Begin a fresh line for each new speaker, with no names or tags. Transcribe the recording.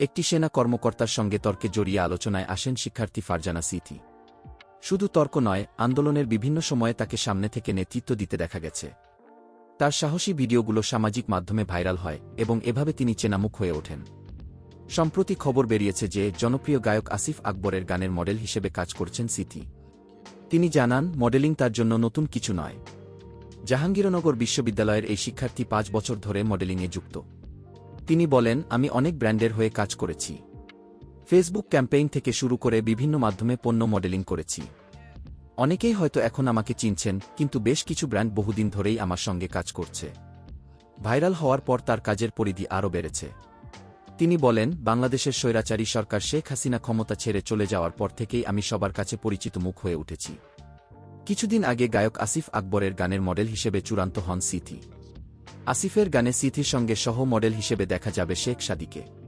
একটি সেনা কর্মকর্তার সঙ্গে তর্কে জড়িয়ে আলোচনায় আসেন শিক্ষার্থী ফারজানা সিথি। শুধু তর্ক নয়, আন্দোলনের বিভিন্ন সময়ে তাকে সামনে থেকে নেতৃত্ব দিতে দেখা গেছে। তার সাহসী ভিডিওগুলো সামাজিক মাধ্যমে ভাইরাল হয় এবং এভাবে তিনি চেনামুখ হয়ে ওঠেন। সম্প্রতি খবর বেরিয়েছে যে, জনপ্রিয় গায়ক আসিফ আকবরের গানের মডেল হিসেবে কাজ করছেন সিথি। তিনি জানান, মডেলিং তার জন্য নতুন কিছু নয়। জাহাঙ্গীরনগর বিশ্ববিদ্যালয়ের এই শিক্ষার্থী পাঁচ বছর ধরে মডেলিংয়ে যুক্ত। তিনি বলেন, আমি অনেক ব্র্যান্ডের হয়ে কাজ করেছি। ফেসবুক ক্যাম্পেইন থেকে শুরু করে বিভিন্ন মাধ্যমে পণ্য মডেলিং করেছি। অনেকেই হয়তো এখন আমাকে চিনছেন, কিন্তু বেশ কিছু ব্র্যান্ড বহুদিন ধরেই আমার সঙ্গে কাজ করছে। ভাইরাল হওয়ার পর তার কাজের পরিধি আরও বেড়েছে। তিনি বলেন, বাংলাদেশের স্বৈরাচারী সরকার শেখ হাসিনা ক্ষমতা ছেড়ে চলে যাওয়ার পর থেকেই আমি সবার কাছে পরিচিত মুখ হয়ে উঠেছি। কিছুদিন আগে গায়ক আসিফ আকবরের গানের মডেল হিসেবে চূড়ান্ত হন সিথি। আসিফের গানে সিথির সঙ্গে সহ মডেল হিসেবে দেখা যাবে শেখ সাদিকে।